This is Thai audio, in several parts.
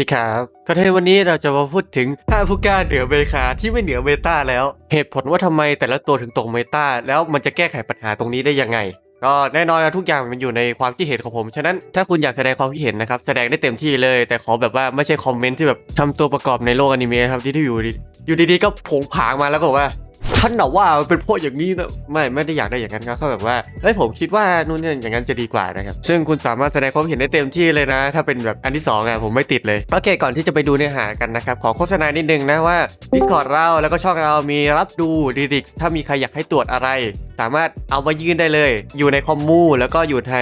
ดีครับก็ในวันนี้เราจะมาพูดถึง5ผู้กล้าเหนือเมคาที่ไม่เหนือเมตาแล้ว เหตุผลว่าทำไมแต่ละตัวถึงตกเมตาแล้วมันจะแก้ไขปัญหาตรงนี้ได้ยังไง ก็แน่นอนนะทุกอย่างมันอยู่ในความคิดเห็นของผม ฉะนั้นถ้าคุณอยากแสดงความคิดเห็นนะครับ แสดงได้เต็มที่เลย แต่ขอแบบว่าไม่ใช่คอมเมนต์ที่แบบทำตัวประกอบในโลกอนิเมะครับที่ที่อยู่ดีอยู่ดีๆก็ผงผางมาแล้วก็บอกว่า ท่านนะว่าเป็นพราะอย่างนี้นะไม่ไม่ได้อยากได้อย่างนั้นครับเขาแบบว่าเฮ้ยผมคิดว่านู่นนี่อย่างนั้นจะดีกว่านะครับซึ่งคุณสามารถแสดงความเห็นได้เต็มที่เลยนะ ถ้าเป็นแบบอันที่สองอะผมไม่ติดเลยโอเค ก่อนที่จะไปดูเนื้อหากันนะครับขอโฆษณานิดนึงนะว่า Discord เราแล้วก็ช่องเรามีรับดูดีดิกถ้ามีใครอยากให้ตรวจอะไรสามารถเอามายื่นได้เลย อยู่ในคอมมูแล้วก็อยู่ใน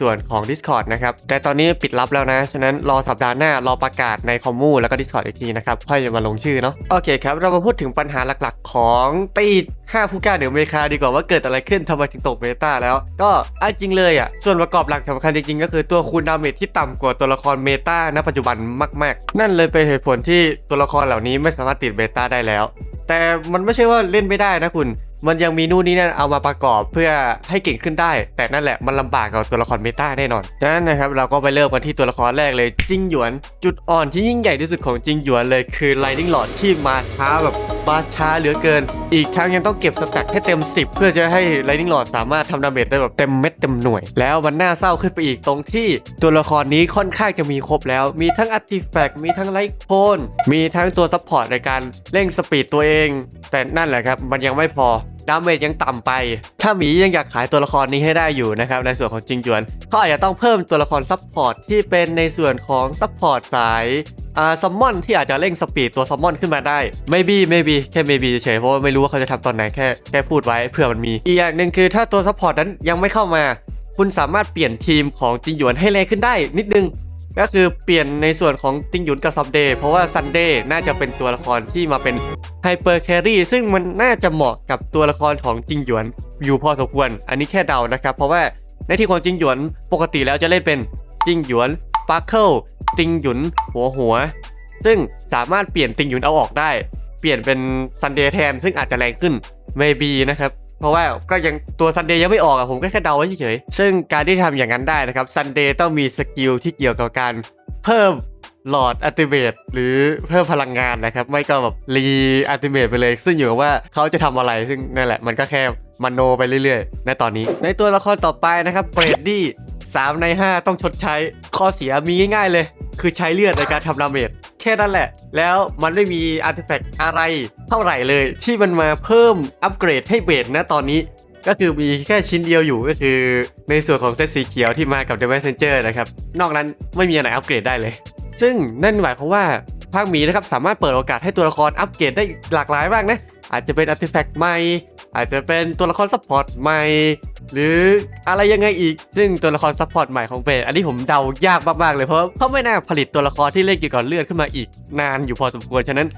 ส่วนของ Discord นะครับ แต่ตอนนี้ปิดรับแล้วนะ ฉะนั้นรอสัปดาห์หน้ารอประกาศในคอมมูแล้วก็ Discord อีกทีนะครับ ค่อยมาลงชื่อเนาะ โอเคครับ เรามาพูดถึงปัญหาหลักๆของตี5ผู้กล้าเหนืออเมริกาดีกว่าว่าเกิดอะไรขึ้นทำไมถึงตกเมตาแล้ว ก็อาจริงเลยอะส่วนประกอบหลักสำคัญจริงๆก็คือตัวคูณดาเมจที่ต่ำกว่าตัวละครเมตาณปัจจุบันมากๆ นั่นเลยเป็นเหตุผลที่ตัวละครเหล่านี้ไม่สามารถติดเบต้าได้แล้ว แต่มันไม่ใช่ว่าเล่นไม่ได้นะคุณมันยังมีนู่นนี่นั่นเอามาประกอบเพื่อให้เก่งขึ้นได้ แต่นั่นแหละมันลำบากกับตัวละครเมตาแน่นอนฉะนั้นนะครับเราก็ไปเริ่มกันที่ตัวละครแรกเลยจิงหยวน จุดอ่อนที่ยิ่งใหญ่ที่สุดของจิงหยวนเลยคือ Lightning Lord ที่มาช้าแบบ บาช้าเหลือเกิน อีกทั้งยังต้องเก็บสแต็กให้เต็ม 10 เพื่อจะให้ไลนิ่งหลอดสามารถทำดาเมจได้แบบเต็มเม็ดเต็มหน่วย แล้วมันน่าเศร้าขึ้นไปอีกตรงที่ตัวละครนี้ค่อนข้างจะมีครบแล้ว มีทั้งอาร์ติแฟกต์มีทั้งไลท์โคนมีทั้งตัวซัพพอร์ตในการเร่งสปีดตัวเอง แต่นั่นแหละครับมันยังไม่พอ ดาเมจยังต่ำไป ถ้าหมียังอยากขายตัวละครนี้ให้ได้อยู่นะครับในส่วนของจิงหยวนเขาอาจจะต้องเพิ่มตัวละครซัพพอร์ตที่เป็นในส่วนของซัพพอร์ตสายอ่าซัมมอนที่อาจจะเร่งสปีดตัวซัมมอนขึ้นมาได้ maybe maybe แค่ maybe เฉยเพราะว่าไม่รู้ว่าเขาจะทำตอนไหนแค่แค่พูดไว้เผื่อมันมี อีกอย่างหนึ่งคือถ้าตัวซัพพอร์ตนั้นยังไม่เข้ามา คุณสามารถเปลี่ยนทีมของจิงหยวนให้แรงขึ้นได้นิดนึง ก็คือเปลี่ยนในส่วนของติงหยุนกับซัมเดย์เพราะว่าซันเดย์น่าจะเป็นตัวละครที่มาเป็นไฮเปอร์แครี่ซึ่งมันน่าจะเหมาะกับตัวละครของจิงหยวนอยู่พอสมควรอันนี้แค่เดานะครับ เพราะว่าในที่ของจิงหยวนปกติแล้วจะเล่นเป็นจิงหยวนปาร์เคิลติงหยุนหัวหัว ซึ่งสามารถเปลี่ยนติงหยุนเอาออกได้ เปลี่ยนเป็นซันเดย์แทนซึ่งอาจจะแรงขึ้น maybe นะครับ เพราะว่าก็ยังตัวซันเดย์ยังไม่ออกอะผมก็แค่เดาไว้เฉยๆซึ่งการที่ทำอย่างนั้นได้นะครับซันเดย์ต้องมีสกิลที่เกี่ยวกับการเพิ่มหลอดอัติเมตหรือเพิ่มพลังงานนะครับ ไม่ก็แบบรีอัติเมตไปเลย ซึ่งอยู่กับว่าเขาจะทำอะไรซึ่งนั่นแหละ มันก็แค่มโนไปเรื่อยๆ ในตอนนี้ ในตัวละครต่อไปนะครับเบรดดี้3ใน 5 ต้องชดใช้ข้อเสียมีง่ายๆเลย คือใช้เลือดในการทำดาเมจ แค่นั้นแหละ แล้วมันไม่มีอาร์ติแฟกต์อะไรเท่าไหร่เลย ที่มันมาเพิ่มอัปเกรดให้เบสนะตอนนี้ ก็คือมีแค่ชิ้นเดียวอยู่ก็คือ ในส่วนของเซตสีเขียวที่มากับ The Messenger นะครับ นอกนั้นไม่มีอะไรอัปเกรดได้เลย ซึ่งนั่นหมายความว่าภาคหมีนะครับสามารถเปิดโอกาสให้ตัวละครอัปเกรดได้หลากหลายมากนะอาจจะเป็นอาร์ติแฟกต์ใหม่ อาจจะเป็นตัวละครซัพพอร์ตใหม่ หรืออะไรยังไงอีก ซึ่งตัวละครซัพพอร์ตใหม่ของเบสอันนี้ผมเดายากมากๆเลยเพราะเขาไม่น่าผลิตตัวละครที่เล่นเกี่ยวกับเลือดขึ้นมาอีกนานอยู่พอสมควรฉะนั้น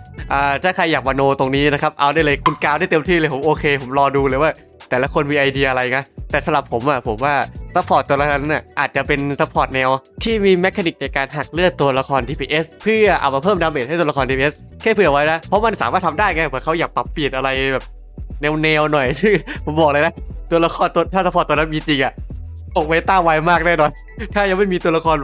ถ้าใครอยากมาโนตรงนี้นะครับเอาได้เลยคุณกาวได้เต็มที่เลยผมโอเค ผมรอดูเลยว่าแต่ละคนมีไอเดียอะไรนะแต่สำหรับผมอะผมว่าซัพพอร์ตตัวละครนั้นน่ะอาจจะเป็นซัพพอร์ตแนว ที่มีแมคานิกในการหักเลือดตัวละคร DPS เพื่อเอามาเพิ่มดาเมจให้ตัวละคร DPS แค่เผื่อไว้นะ เพราะมันสามารถทำได้ไงเผื่อเขาอยากปรับเปลี่ยนอะไรแบบ แนวๆหน่อยซึ่งผมบอกเลยนะตัวละครตัวถ้าซัพพอร์ตตัวนั้นมีจริงอะตกเมตาไวมากแน่นอนถ้ายังไม่มีตัวละคร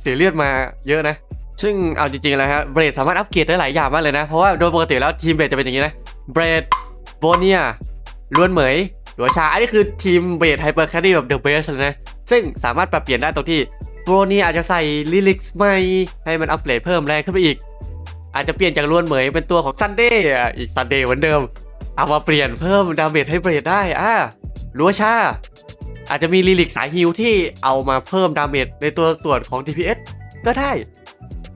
เสียเลือดมาเยอะนะ ซึ่งเอาจริงๆแล้วฮะเบรดสามารถอัปเกรดได้หลายอย่างมากเลยนะ เพราะว่าโดยปกติแล้วทีมเบรดจะเป็นอย่างนี้นะเบรดโบเนียล้วนเหมยหรือว่าชาอันนี้คือทีมเบรดไฮเปอร์แครี่แบบเดอะเบสเลยนะ ซึ่งสามารถปรับเปลี่ยนได้ตรงที่โบเนียอาจจะใส่ลิลิกใหม่ให้มันอัปเกรดเพิ่มแรงขึ้นไปอีก อาจจะเปลี่ยนจากล้วนเหมยเป็นตัวของซันเดย์อีกซันเดย์เหมือนเดิม เอามาเปลี่ยนเพิ่มดาเมจให้เบรดได้อ่าลัวชาอาจจะมีลิลิกสายฮิลที่เอามาเพิ่มดาเมจในตัวส่วนของ DPS ก็ได้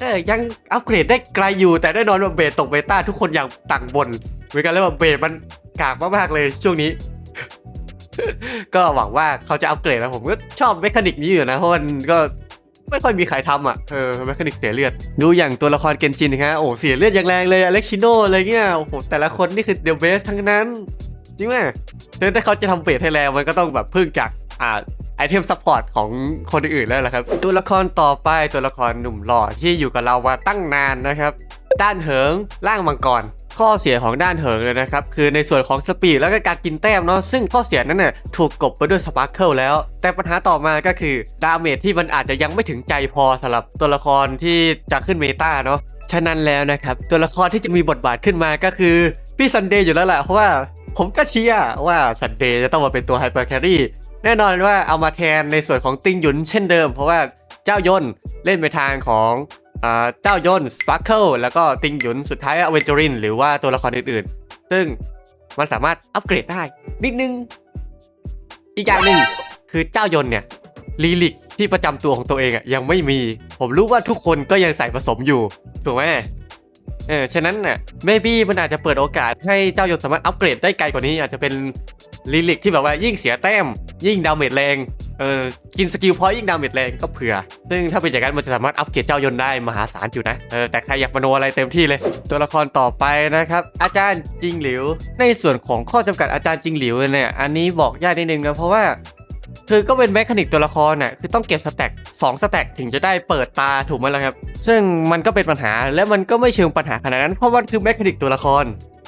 เออยังอัปเกรดได้ไกลอยู่แต่แน่นอนว่าเบสตกเบต้าทุกคนอย่างต่างบนเหมือนกันแล้วว่าเบสมันกากมากๆเลยช่วงนี้ ก็หวังว่าเขาจะอัปเกรดนะผมก็ชอบเมคานิกนี้อยู่นะเพราะมันก็ ไม่ค่อยมีใครทำอะ เออเมคานิกเสียเลือด ดูอย่างตัวละครเกนจินนะฮะโอ้เสียเลือดอย่างแรงเลยอเล็กชิโนอะไรเงี้ย โอ้โห แต่ละคนนี่คือเดอะเบสทั้งนั้น จริงไหมฉะนั้นถ้าเขาจะทำเบสให้แรงมันก็ต้องแบบพึ่งจาก อ่าไอเทมซัพพอร์ตของคนอื่นแล้วล่ะครับ ตัวละครต่อไปตัวละครหนุ่มหล่อที่อยู่กับเรามาตั้งนานนะครับ ด้านเหิงร่างมังกร ข้อเสียของด้านเถิงเลยนะครับ คือในส่วนของสปีดแล้วก็การกินแต้มเนาะซึ่งข้อเสียนั้นน่ะถูกกบไปด้วยสปาร์เคิลแล้ว แต่ปัญหาต่อมาก็คือดาเมจที่มันอาจจะยังไม่ถึงใจพอสำหรับตัวละครที่จะขึ้นเมตาเนาะฉะนั้นแล้วนะครับตัวละครที่จะมีบทบาทขึ้นมาก็คือพี่ซันเดย์อยู่แล้วแหละเพราะว่าผมก็เชียร์ว่าซันเดย์จะต้องมาเป็นตัวไฮเปอร์แครี่แน่นอนว่าเอามาแทนในส่วนของติงหยุนเช่นเดิม เพราะว่าเจ้ายนเล่นไปทางของ เจ้ายนสปาร์เคิลแล้วก็ติงหยุนสุดท้ายอเวนเจอรินหรือว่าตัวละครอื่นๆ ซึ่งมันสามารถอัปเกรดได้ นิดนึง อีกอย่างหนึ่งคือเจ้ายนเนี่ยลีลิกที่ประจำตัวของตัวเองอะยังไม่มี ผมรู้ว่าทุกคนก็ยังใส่ผสมอยู่ ถูกไหมเออฉะนั้นน่ะเมบี้มันอาจจะเปิดโอกาสให้เจ้ายนสามารถอัปเกรดได้ไกลกว่านี้ อาจจะเป็นลิลิกที่แบบว่ายิ่งเสียแต้ม ยิ่งดาเมจแรง เออกินสกิลพอยต์ยิ่งดาเมจแรงก็เผื่อ ซึ่งถ้าเป็นอย่างนั้นมันจะสามารถอัปเกรดเจ้ายนได้มหาศาลอยู่นะเออแต่ใครอยากมโนอะไรเต็มที่เลย ตัวละครต่อไปนะครับ อาจารย์จิงหลิว ในส่วนของข้อจำกัดอาจารย์จิงหลิวเนี่ยอันนี้บอกยากนิดนึงนะเพราะว่าคือก็เป็นแมคานิกตัวละครน่ะคือต้องเก็บสแต็ก2สแต็กถึงจะได้เปิดตาถูกไหมล่ะครับ ซึ่งมันก็เป็นปัญหาและมันก็ไม่เชิงปัญหาขนาดนั้น เพราะมันคือแมคานิกตัวละคร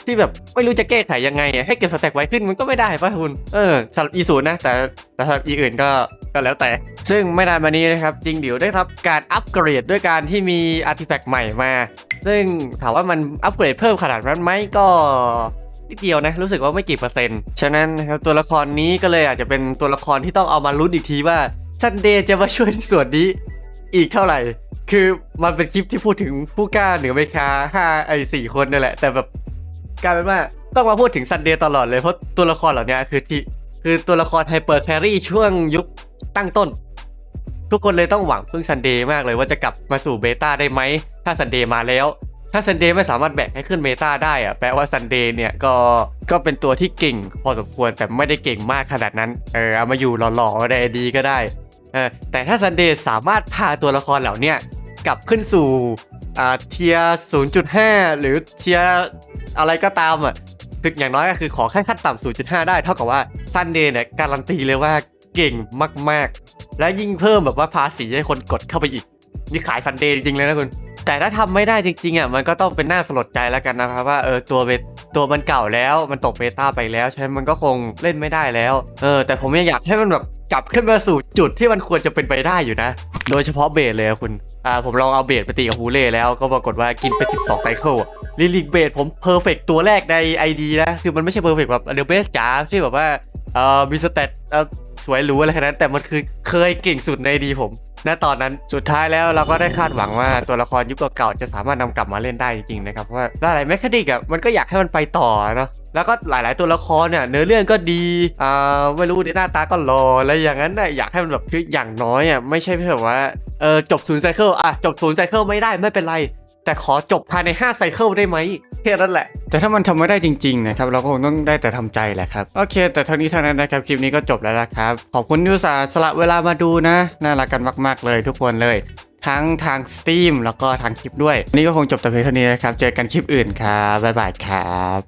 ที่แบบไม่รู้จะแก้ไขยังไงอะให้เก็บสแต็กไว้ขึ้นมันก็ไม่ได้ป่ะคุณ เออสำหรับอีศูนย์นะ แต่แต่สำหรับอีอื่นก็ก็แล้วแต่ ซึ่งไม่นานมานี้นะครับจริงหลิวได้รับการอัปเกรดด้วยการที่มีอาร์ติแฟกต์ใหม่มา ซึ่งถามว่ามันอัปเกรดเพิ่มขนาดนั้นไหมก็นิดเดียวนะรู้สึกว่าไม่กี่เปอร์เซ็นต์ฉะนั้นนะครับตัวละครนี้ก็เลยอาจจะเป็นตัวละครที่ต้องเอามาลุ้นอีกทีว่าซันเดย์จะมาช่วยในส่วนนี้อีกเท่าไหร่ คือมันเป็นคลิปที่พูดถึงผู้กล้าเหนือเมคาห้าไอ้สี่คนนั่นแหละ แต่แบบ กลายเป็นว่าต้องมาพูดถึงซันเดย์ตลอดเลยเพราะตัวละครเหล่านี้คือที่คือตัวละครไฮเปอร์แครี่ช่วงยุคตั้งต้น ทุกคนเลยต้องหวังพึ่งซันเดย์มากเลยว่าจะกลับมาสู่เบต้าได้ไหม ถ้าซันเดย์มาแล้ว ถ้าซันเดย์ไม่สามารถแบกให้ขึ้นเมตาได้อะแปลว่าซันเดย์เนี่ยก็ก็เป็นตัวที่เก่ง พอสมควรแต่ไม่ได้เก่งมากขนาดนั้นเออเอามาอยู่หล่อๆได้ดีก็ได้เออแต่ถ้าซันเดย์สามารถพาตัวละครเหล่านี้กลับขึ้นสู่ อ่าเทีย0.5หรือเทียอะไรก็ตามอะคืออย่างน้อยก็คือขอแค่ขั้นต่ำ0.5ได้เท่ากับว่าซันเดย์เนี่ยการันตีเลยว่าเก่งมาก ๆ และยิ่งเพิ่มแบบว่าภาษีให้คนกดเข้าไปอีก นี่ขายซันเดย์จริงๆเลยนะคุณ แต่ถ้าทำไม่ได้จริงๆอะมันก็ต้องเป็นหน้าสลดใจแล้วกันนะครับว่าเออตัวเบตัวมันเก่าแล้ว มันตกเบต้าไปแล้วฉะนั้นมันก็คงเล่นไม่ได้แล้วเออแต่ผมยังอยากให้มันแบบกลับขึ้นมาสู่จุดที่มันควรจะเป็นไปได้อยู่นะ โดยเฉพาะเบสเลยคุณอ่าผมลองเอาเบสไปตีกับฮูเล่แล้วก็ปรากฏว่ากินไป 12 ไซเคิลอะลิลิกเบสผมเพอร์เฟกตัวแรกใน ID นะคือมันไม่ใช่เพอร์เฟกแบบเดอะเบสจ๋าที่แบบว่าเอ่อมีสเตตเอ่อสวยหรูอะไรขนาดนั้นแต่มันคือเคยเก่งสุดในดีผม ณตอนนั้นสุดท้ายแล้วเราก็ได้คาดหวังว่าตัวละครยุคเก่าๆจะสามารถนำกลับมาเล่นได้จริงๆนะครับเพราะว่าหลายๆแมคคดิกอะมันก็อยากให้มันไปต่อเนาะแล้วก็หลายๆตัวละครเนี่ยเนื้อเรื่องก็ดีอ่าไม่รู้ดิหน้าตาก็หล่ออะไรอย่างนั้นน่ะอยากให้มันแบบคืออย่างน้อยอะไม่ใช่แบบว่าเออจบศูนย์ไซเคิลอะจบศูนย์ไซเคิลไม่ได้ไม่เป็นไร แต่ขอจบภายใน 5 ไซเคิลได้ไหมแค่นั้นแหละ แต่ถ้ามันทำไม่ได้จริงๆนะครับเราก็คงต้องได้แต่ทำใจแหละครับ โอเค แต่ทั้งนี้ทั้งนั้นนะครับ คลิปนี้ก็จบแล้วนะครับ ขอบคุณที่อุตส่าห์สละเวลามาดูนะ น่ารักกันมากๆเลยทุกคนเลย ทั้งทางสตรีมแล้วก็ทางคลิปด้วย นี่ก็คงจบแต่เพียงเท่านี้นะครับ เจอกันคลิปอื่นครับบ๊ายบายครับ